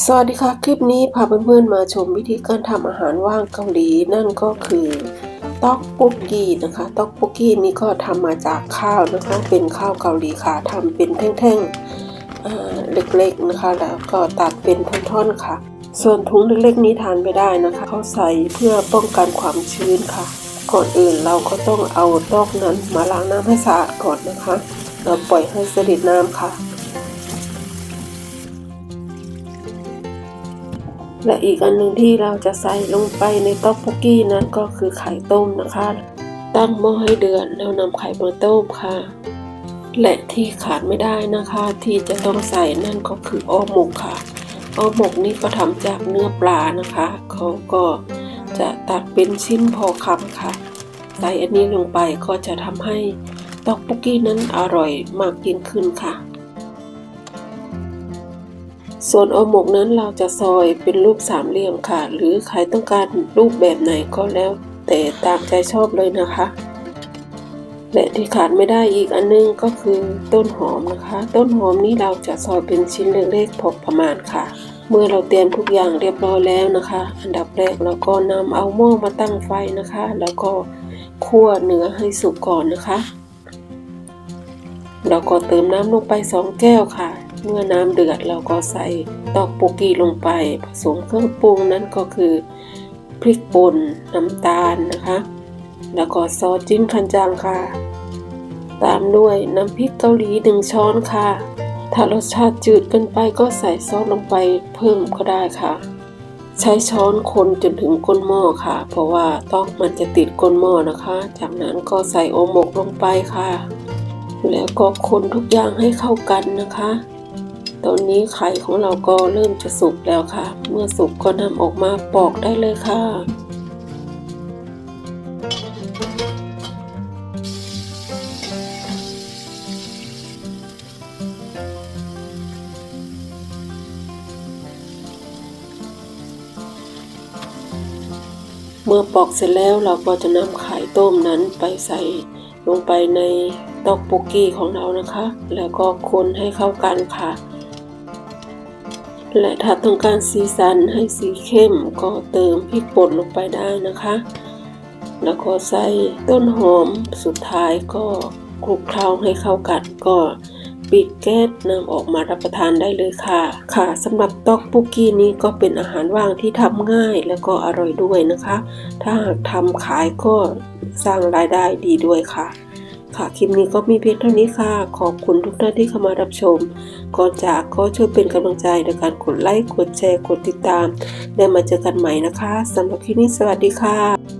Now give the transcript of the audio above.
สวัสดีค่ะ คลิปนี้พาเพื่อนๆมาชมวิธีการทำอาหารว่างเกาหลีนั่นก็คือต๊อกปุกกี้นะคะต๊อกปุกกี้นี่ก็ทำมาจากข้าวนะคะเป็นข้าวเกาหลีค่ะทำเป็นแท่งๆเล็กๆนะคะ แล้วก็ตัดเป็นท่อนๆค่ะ ส่วนถุงเล็กๆนี้ทานไม่ได้นะคะเขาใส่เพื่อป้องกันความชื้นค่ะก่อนอื่นเราก็ต้องเอาต๊อกนั้นมาล้างน้ำให้สะอาดก่อนนะคะ เราปล่อยให้เสด็จน้ำค่ะ และอีกอันหนึ่งที่เราจะใส่ลงไปในต๊อกโบกี้นั้นก็คือไข่ต้มนะคะ ตั้งหม้อให้เดือดแล้วนำไข่มาต้มค่ะ และที่ขาดไม่ได้นะคะที่จะต้องใส่นั่นก็คืออ้อหมกค่ะอ้อหมกนี่ก็ทำจากเนื้อปลานะคะเขาก็จะตัดเป็นชิ้นพอคำค่ะ ใส่อันนี้ลงไปก็จะทำให้ต๊อกโบกี้นั้นอร่อยมากยิ่งขึ้นค่ะ ส่วนเอาหมกนั้นเราจะซอยเป็นรูปสามเหลี่ยมค่ะ หรือใครต้องการรูปแบบไหนก็แล้ว แต่ตามใจชอบเลยนะคะ และที่ขาดไม่ได้อีกอันนึงก็คือต้นหอมนะคะ ต้นหอมนี้เราจะซอยเป็นชิ้นเล็กๆพอประมาณค่ะ เมื่อเราเตรียมทุกอย่างเรียบร้อยแล้วนะคะ อันดับแรกเราก็นำเอาหม้อมาตั้งไฟนะคะ แล้วก็คั่วเนื้อให้สุกก่อนนะคะเราก็เติมน้ำลงไปสองแก้วค่ะ เมื่อน้ำเดือดเราก็ใส่ตอกโปกีลงไป ผสมเครื่องปรุงนั่นก็คือพริกป่นน้ำตาลนะคะ แล้วก็ซอสจิ้นคันจางค่ะ ตามด้วยน้ำพริกเกาหลีหนึ่งช้อนค่ะ ถ้ารสชาติจืดเกินไปก็ใส่ซอสลงไปเพิ่มก็ได้ค่ะ ใช้ช้อนคนจนถึงก้นหม้อค่ะ เพราะว่าตอกมันจะติดก้นหม้อนะคะ จากนั้นก็ใส่โอหมกลงไปค่ะ แล้วก็คนทุกอย่างให้เข้ากันนะคะ ตอนนี้ไข่ของเราก็เริ่มจะสุกแล้วค่ะ เมื่อสุกก็นำออกมาปอกได้เลยค่ะเมื่อปอกเสร็จแล้วเราก็จะนำไข่ต้มนั้นไปใส่ลงไปในตอกโปกกี้ของเรานะคะ แล้วก็คนให้เข้ากันค่ะ และถ้าต้องการสีสันให้สีเข้มก็เติมพริกป่นลงไปได้นะคะ แล้วก็ใส่ต้นหอมสุดท้ายก็คลุกเคล้าให้เข้ากันก็ปิดแก๊สนำออกมารับประทานได้เลยค่ะ ค่ะสำหรับต๊อกปุกกี้นี้ก็เป็นอาหารว่างที่ทำง่ายแล้วก็อร่อยด้วยนะคะ ถ้าหากทำขายก็สร้างรายได้ดีด้วยค่ะ ค่ะคลิปนี้ก็มีเพียงเท่านี้ค่ะ ขอบคุณทุกท่านที่เข้ามารับชม ก่อนจากก็ช่วยเป็นกำลังใจในการกดไลค์กดแชร์กดติดตาม ได้มาเจอกันใหม่นะคะสำหรับคลิปนี้สวัสดีค่ะ